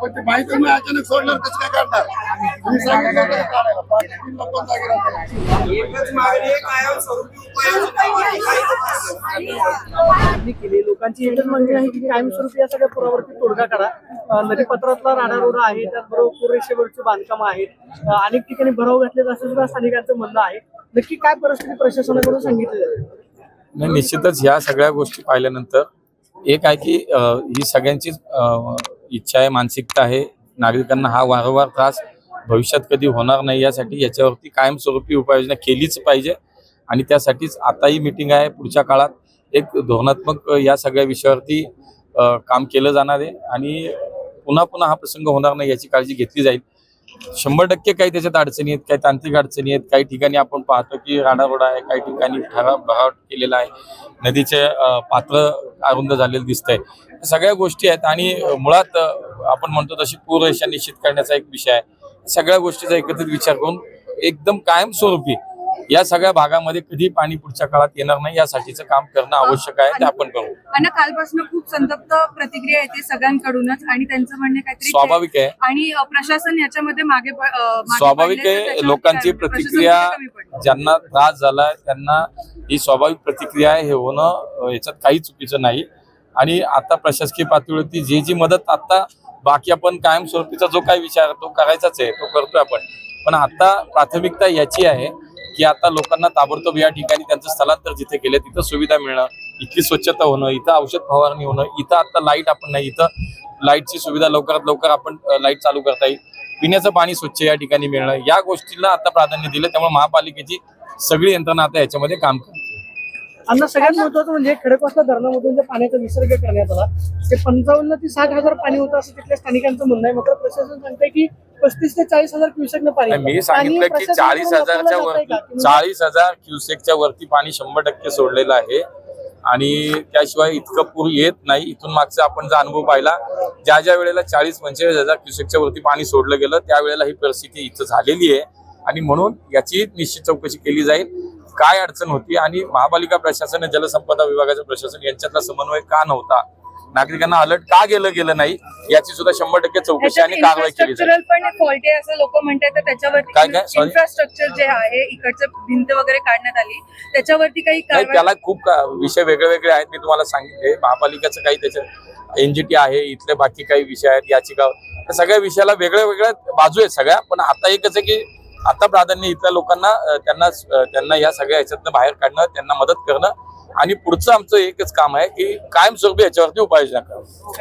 पण ते माहिती मी अचानक सोडल्यावर कसं काय काढणार तुम्ही सांगितलं होतं का? काढायला पाच तीन लोक कोण जागी राहतात एकच मागणी आहे कायमस्वरूपी उपाययोजना मागणी केली. लोकांची एकच मागणी आहे की कायमस्वरूपी या सगळ्या पुरावरती तोडगा करा अं, नदीपात्रातला राडा रोडा आहे त्याचबरोबर पूररेषेवरची बांधकामं आहेत. अं, अनेक ठिकाणी भराव घातले असं सुद्धा स्थानिकांचं म्हणणं आहे. नक्की काय परिस्थिती प्रशासनाकडून सांगितली जाते? नाही निश्चितच ह्या सगळ्या गोष्टी पाहिल्यानंतर एक आहे की अ, ही सगळ्यांचीच अ, इच्छा आहे मानसिकता आहे नागरिकांना हा वारंवार त्रास भविष्यात कधी होणार नाही यासाठी याच्यावरती कायमस्वरूपी उपाययोजना केलीच पाहिजे. आणि त्यासाठीच आताही मिटिंग आहे पुढच्या काळात एक धोरणात्मक या सगळ्या विषयावरती काम केलं जाणार आहे. आणि पुन्हा पुन्हा हा प्रसंग होणार नाही याची काळजी घेतली जाईल. शंभर टक्के काही त्याच्यात अडचणी आहेत काही तांत्रिक अडचणी आहेत. काही ठिकाणी आपण पाहतो की राडारोडा आहे काही ठिकाणी ठराव भराव केलेला आहे. नदीचे पात्र अरुंद झालेलं दिसतंय. सगळ्या गोष्टी आहेत आणि मुळात आपण म्हणतो तशी पूररेषा निश्चित करण्याचा एक विषय आहे. सगळ्या गोष्टीचा एकत्रित विचार करून एकदम कायमस्वरूपी या सगळ्या भागामध्ये कधी पाणी पुढच्या काळात येणार नाही यासाठीचं काम करणं आवश्यक आहे ते आपण करू. आणि कालपासून खूप संतप्त प्रतिक्रिया येते सगळ्यांकडूनच आणि त्यांचं म्हणणे काहीतरी स्वाभाविक आहे. आणि प्रशासन याच्यामध्ये मागे स्वाभाविक आहे लोकांची प्रतिक्रिया? ज्यांना त्रास झालाय त्यांना ही स्वाभाविक प्रतिक्रिया आहे हे होणं याच्यात काही चुकीचं नाही. आणि आता प्रशासकीय पातळीवरती जी जी मदत आता बाकी आपण कायमस्वरूपीचा जो काही विचार तो करायचाच आहे तो करतोय आपण. पण आता प्राथमिकता याची आहे की आता लोकांना ताबडतोब या ठिकाणी त्यांचं स्थलांतर जिथे केलं तिथं सुविधा मिळणं इथली स्वच्छता होणं इथं औषध फवारणी होणं इथं आता लाइट आपण नाही इथं लाईटची सुविधा लवकरात लवकर आपण लाइट चालू करता येईल. पिण्याचं पाणी स्वच्छ या ठिकाणी मिळणं या गोष्टीला आता प्राधान्य दिलं त्यामुळे महापालिकेची सगळी यंत्रणा आता याच्यामध्ये काम करते. अन्न सगळ्यात महत्वाचं म्हणजे खडकवासला धरणामधून जे पाण्याचा विसर्ग करण्यात आला ते पंचावन्न ते साठ हजार पाणी होतं असं तिथल्या स्थानिकांचं म्हणणं आहे. मात्र प्रशासन सांगतंय की पस्तीस ते चाळीस हजार क्युसेकनं पाणी आणि मी. सांगितलं की चाळीस हजारच्या वरती चाळीस हजार क्युसेकच्या वरती पाणी शंभर टक्के सोडलेलं आहे. आणि त्याशिवाय इतकं पूर येत नाही. इथून मागचा आपण जो अनुभव पाहिला ज्या ज्या वेळेला चाळीस पंचेचाळीस हजार क्युसेकच्या वरती पाणी सोडलं गेलं त्यावेळेला ही परिस्थिती इथं झालेली आहे. आणि म्हणून याची निश्चित चौकशी केली जाईल. काय अडचण होती आणि महापालिका प्रशासन आणि जलसंपदा विभागाचं प्रशासन यांच्यातला समन्वय का नव्हता? नागरिकांना अलर्ट का गेलं गेलं नाही याची सुद्धा शंभर टक्के चौकशी आणि कारवाई केली जाईल. पण फॉल्ट असं लोक म्हणतात त्याच्यावरती? इन्फ्रास्ट्रक्चर जे आहे इकडचं भिंत वगैरे काढण्यात आली त्याच्यावरती काही त्याला खूप का- विषय वेगळे वेगळे आहेत मी तुम्हाला सांगितले. महापालिकेचं काही त्याच्यात एनजीटी आहे इथले बाकी काही विषय आहेत याचिका त्या सगळ्या विषयाला वेगळ्या वेगळ्या बाजू आहेत सगळ्या. पण आता एकच आहे की आता प्राधान्य इथल्या लोकांना त्यांना त्यांना या सगळ्या ह्याच्यातनं बाहेर काढणं त्यांना मदत करणं आणि पुढचं आमचं एकच काम आहे की कायमस्वरूपी याच्यावरती उपाययोजना करणं.